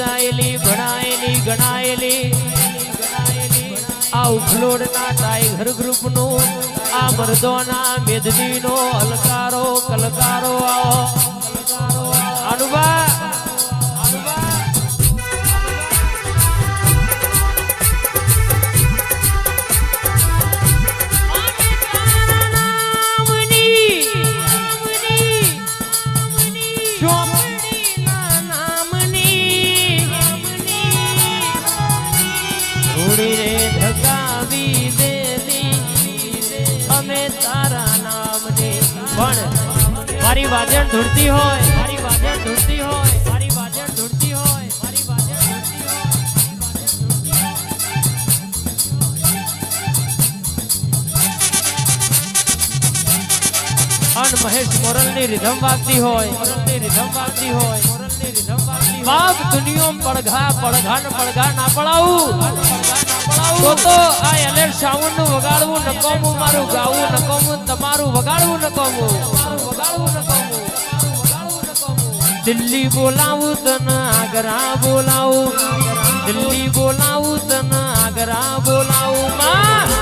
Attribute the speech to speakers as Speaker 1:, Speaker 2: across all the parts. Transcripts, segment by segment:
Speaker 1: અરે ભણાયેલી ગણાયેલી. આ ઉફલોડના ટાઈગર ગ્રુપનું આ મરદોના મેદનીનો અલકારો કલકારો આવો. અનુભા! વાજણ ધૂળતી હોય, મારી વાજણ ધૂળતી હોય મહેશ હોય, મોરલની રિધમ વાગતી હોય બાપ દુનિયો પડઘા પડઘા ને પડઘા ના પડાવું. તો આ એલર્ટ સાઉન્ડનું વગાડવું નકોમું, મારું ગાવું નકોમું, તમારું વગાડવું નકોમું. દિલ્હી બોલાવું તને આગ્રા બોલાવું દિલ્હી બોલાવું તને આગ્રા બોલાવું માં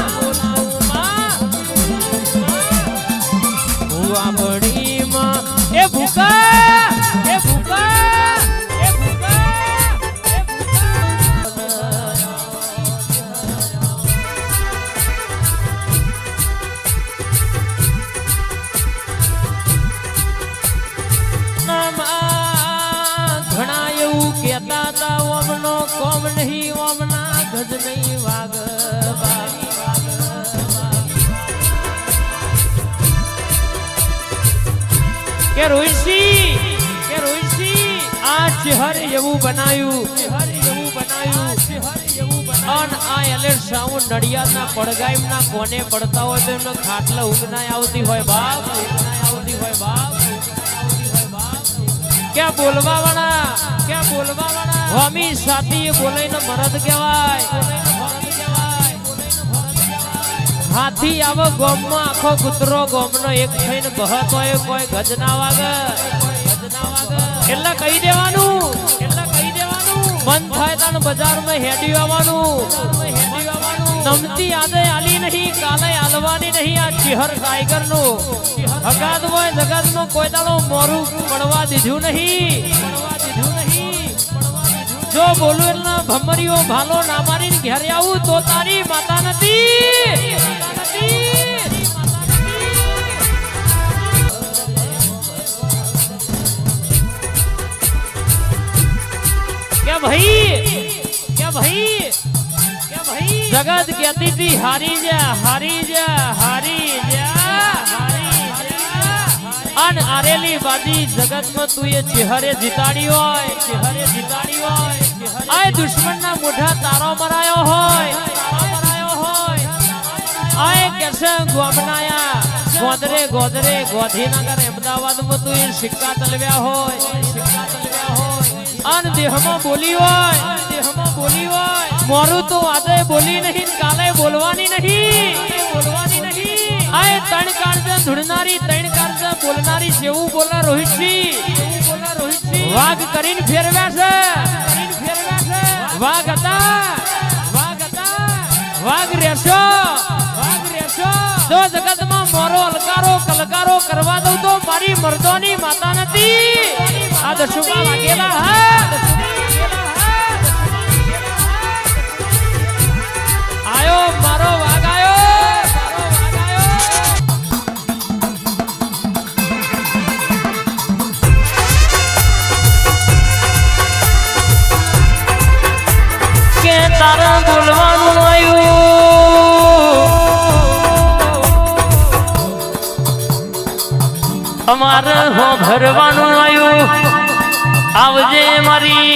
Speaker 1: કે રોહિતસિંહ કે રોહિતસિંહ આ ચહેર એવું બનાવ્યું ચહેર એવું બનાવ્યું ચહેર એવું બનાવ્યું આ એલે સાઉન્ડ નડિયાદના પડગાઈમના કોને પડતા હોય તો એમનો ખાટલા ઉગના આવતી હોય બાપ આવતી હોય બાપ. ક્યાં બોલવા વાળા ક્યાં બોલવા વાળા હોમી સાથી બોલાઈને મરદ કહેવાય. હાથી આવો ગોમમાં આખો કૂતરો ગોમનો. એક થઈને બહતો એ કોઈ ગજ વાગે. એટલે કહી દેવાનું એટલે કહી દેવાનું. મન થાય તાણ બજારમાં હેડી આવવાનું. નમતી આદે આલી નહીં, કાલે આલવાની નહીં આ ચિહર ટાઈગરનું હગાદ હોય જગતનું કોઈ દાડો મોરું પડવા દીધું નહીં. જો બોલું એટલે ભમરીઓ ભાલો ના મારીને ઘેરે આવું તો તારી માતા જગત કહેતી હતી હારી જા હારી જા હારી જા અન આરેલી બાજી જગતમાં તું એ ચેહરે જીતાડી હોય, ચેહરે જીતાડી હોય. આય દુશ્મનના મોઢા તારો મરાયો હોય મરાયો હોય. આય કેસે ગોમનાયા, ગોદરે ગોદરે, ગોધીનગર, અમદાવાદમાં તું એ સિક્કા તલવ્યા હોય, સિક્કા તલવ્યા હોય. અન દેહમાં બોલી હોય દેહમાં બોલી હોય. મોરું તો આજે બોલી નહીં, કાલે બોલવાની નહીં. બોલવાની નહીં આય ત્રણ કાળજે ધૂળનારી, ત્રણ કાળજે બોલનારી જેવું બોલા રોહિતસિંહ વાઘ કરીને ફેરવ્યા છે. વાઘ હતા. વાઘ હતા વાઘ જો જગતમાં મોરો, અલકારો, કલકારો કરવા દઉં તો મારી મર્દોની માતા નથી. આ દશુમાં લાગેલા હા. તારા બોલવાનું આવ્યું? અમારે હો ભરવાનું આવ્યું? આવજે મારી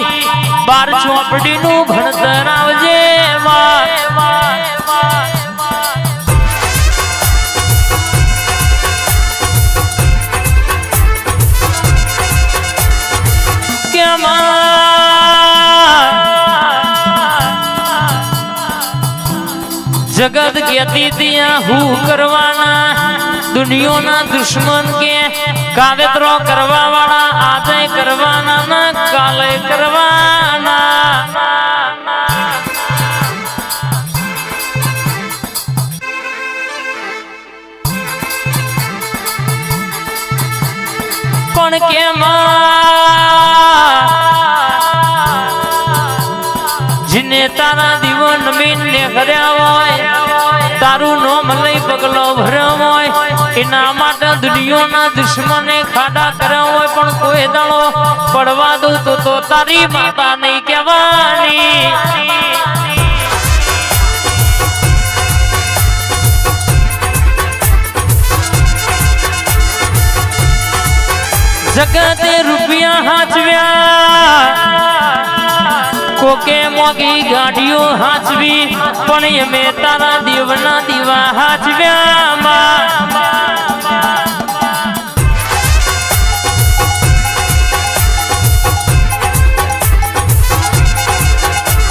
Speaker 1: બાર ચોપડી નું ભણતર આવજે જગત કહેતી ત્યાં હું કરવાના? દુનિયાના દુશ્મન કે કાવેતરો કરવા વાળા આજે કરવાના ના કાલે કરવાના? પણ કેમ? જીને તારા દીવન મીન ને કર્યા હોય, તારું નોમ લઈ પગલો ભર્યો હોય. એના માટે દુનિયાના દુશ્મને ખાડા કર્યા હોય, પણ કોઈ દાડો પડવા દઉં તો તારી માતા નહીં કહેવાની. જગતે રૂપિયા હાચવ્યા કોકે મોગી ગાડીઓ હાચવી, પણ અમે તારા દેવના દીવા હાચવ્યા.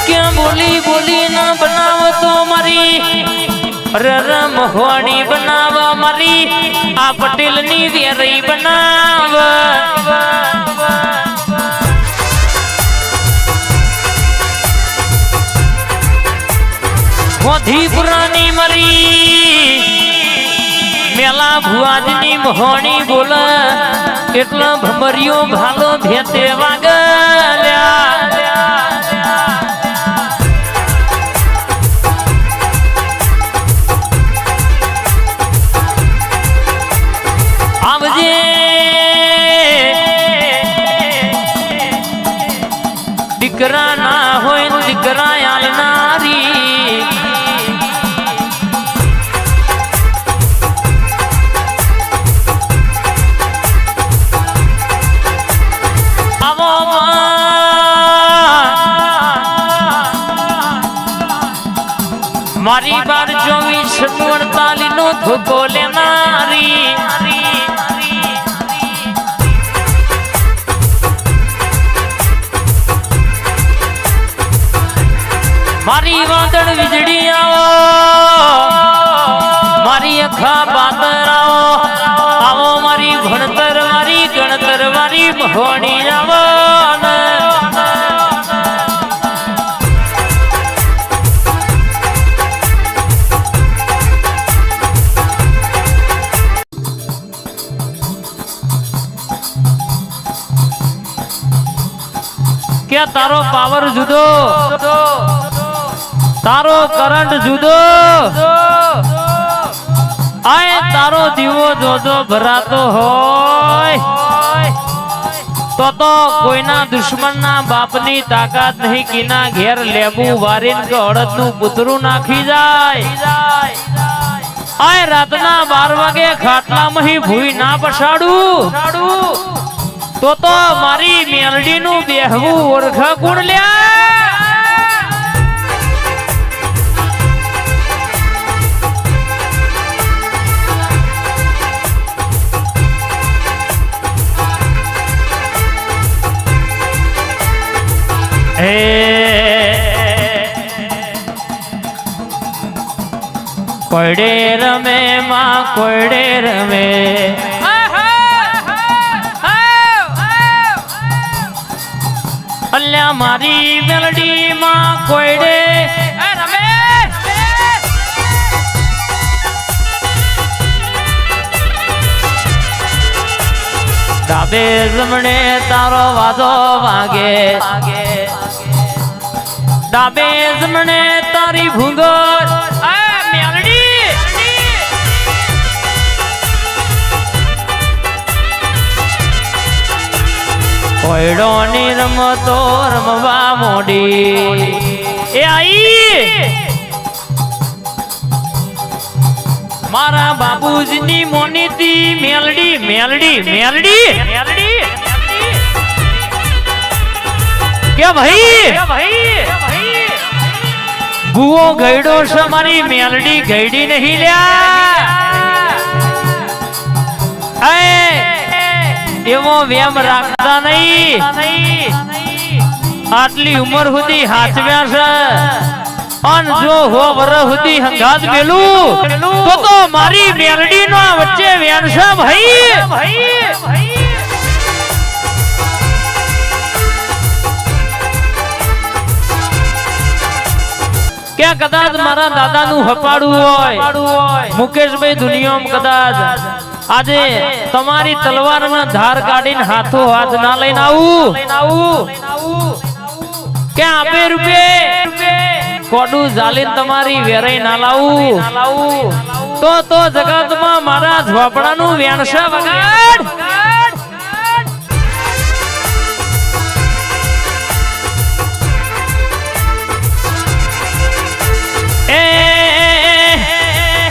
Speaker 1: ક્યાં બોલી બોલી ના બનાવો તો મારી રર મહવાણી બનાવ મારી, આ પટેલની વેરઈ બનાવ. મોધીપુરાની મરી, મેલા ભુવાજની મોહણી બોલ એટલો ભમરિયો ભાલો ભેતે વાગલ્યા. મારી બાર ચોવીસ અડતાલીસ નો ધોકો લેનારી. મારી વાદળ વીજળી આવો. મારી અખા બાદર આવો. આવો મારી ભણતર, મારી ગણતર, મારી ભણી આવો. તારો પાવર જુદો. તારો કરંટ જુદો. આય તારો દીવો જોજો ભરાતો હોય. તો તો કોઈના દુશ્મનના બાપની તાકાત નહીં, કીના ઘેર લેબુ વારીન કે હળદનું પૂતરું નાખી જાય. આય રાતના બાર વાગે ખાટલામાં ભૂઈ ના પછાડું. તો તો મારી મેલડી નું બેહવું ઓળખા ગુણ લ્યા. કોયડે રમે માં કોડે રમે. અલ્યા મારી મેલડી માં કોઈડે ડાબે જમણે તારો વાજો વાગે. ડાબે જમણે તારી ભૂંગર. કોયડો ની રમતો રમવા મોડી. એ આઈ! મારા બાબુજીની મોનીતી મેલડી મેલડી મેલડી. મેલડી કે ભાઈ કે ભાઈ? ભૂવો ગયડો છે, મારી મેલડી ગયડી નહીં લ્યા. એવો વેમ રાખતા નહીં. આટલી ઉંમર સુધી હાચવ્યા છે. અન જો હો વર સુધી હંગાત મેલું, તો મારી મેલડી નો વચ્ચે વ્યાનસા ભાઈ. ક્યાં કદાચ મારા દાદા નું હપાડું હોય, મુકેશભાઈ દુનિયામાં કદાચ. આજે તમારી તલવારમાં ધાર કાઢીને હાથો હાથ ના લઈને આવું. કે આપે રૂપે? કોડું જાલીન તમારી વેરાઈ ના લાવું. તો તો જગતમાં મારા ઝોપડાનું વેણસા વગાડ.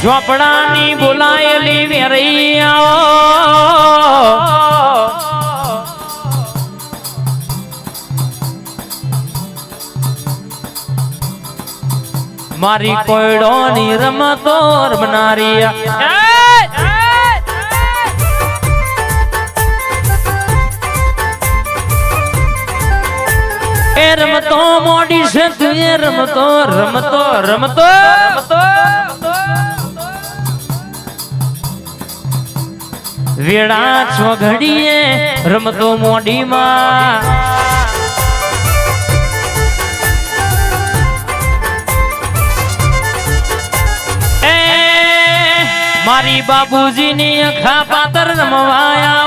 Speaker 1: ઝોપડાની બોલાયેલી વેરઈ મારી મારી કોયડોની રમતો રમનારી એ રમતો મોડી છે, તું રમતો રમતો રમતો રમતો. વેળા છો ઘડીએ રમતો મોડીમાં મારી બાબુજીની અખા પાતર રમવાયા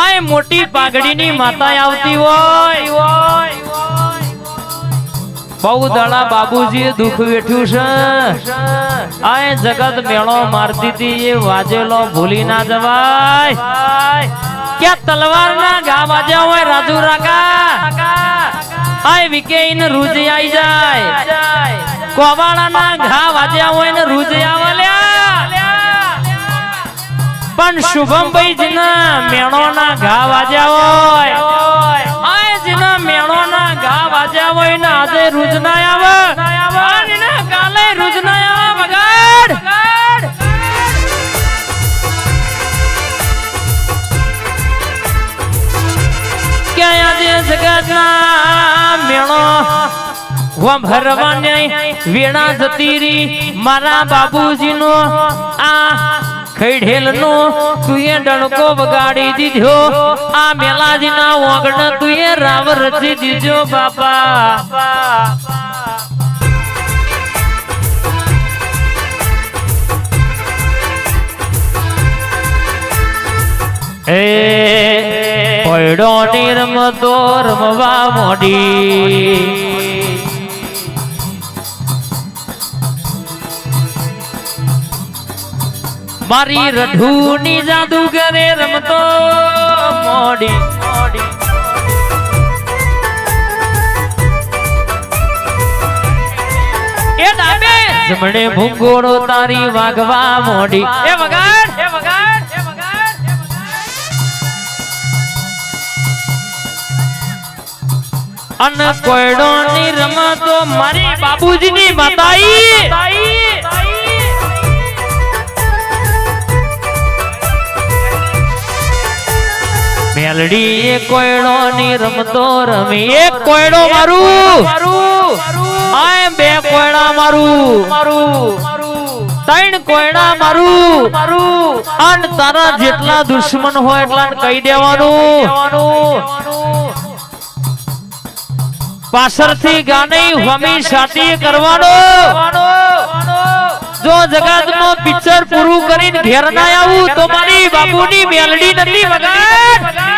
Speaker 1: આય મોટી પાઘડીની માતા આવતી હોય. બહુ દડા બાબુજીએ દુઃખ વેઠ્યું છે. આય જગત મેળો મારતી હતી એ વાજેલો ભૂલી ના જવાય. ક્યાં તલવાર ના ગા વાજ્યા હોય રાજુ રાકા આય વિકેઈન રૂજ આઈ જાય. કોવાળા ના ઘા વાજ્યા હોય ને રૂજ આવલ્યા. પણ શુભમભાઈ ના મેણો ના ઘા વાજ્યા હોય. રૂજ ના આવે. અને કાલે રૂજ ના આવે બગાડ ક્યાં આજે જગત ના મેણો ભરવાને વીણા જતીરી મારા બાબુજીનો આ ખૈઢેલ નો તુએ ડણકો વગાડી દીધો. આ મેલાજીના ઓગણ તુએ રાવ રચી દીધો, બાપા. એ પડો નિર્મ રમતો રમવા મોડી. મારી રઢુની જાદુગરે રમતો મોડી. એ ડાબે. જમણે ભૂંગોળો તારી વાગવા મોડી. એ વગાડ. એ વગાડ એ વગાડ અન કોયડો ની રમતો મારી બાબુજીની માતાઈ. મેલડી એ કોયડો ની રમતો રમી. એક કોયડો મારું. મારું બે કોયડા મારું. મારું ત્રણ કોયડા મારું. મારું અન તારા જેટલા દુશ્મન હોય એટલા કહી દેવાનું. પાછળથી ગાની હમી સાટી કરવાનો. જો જગતમાં પિક્ચર પૂરું કરીને ઘેર ના આવું તો મારી બાપુની મેલડી નથી વગાડ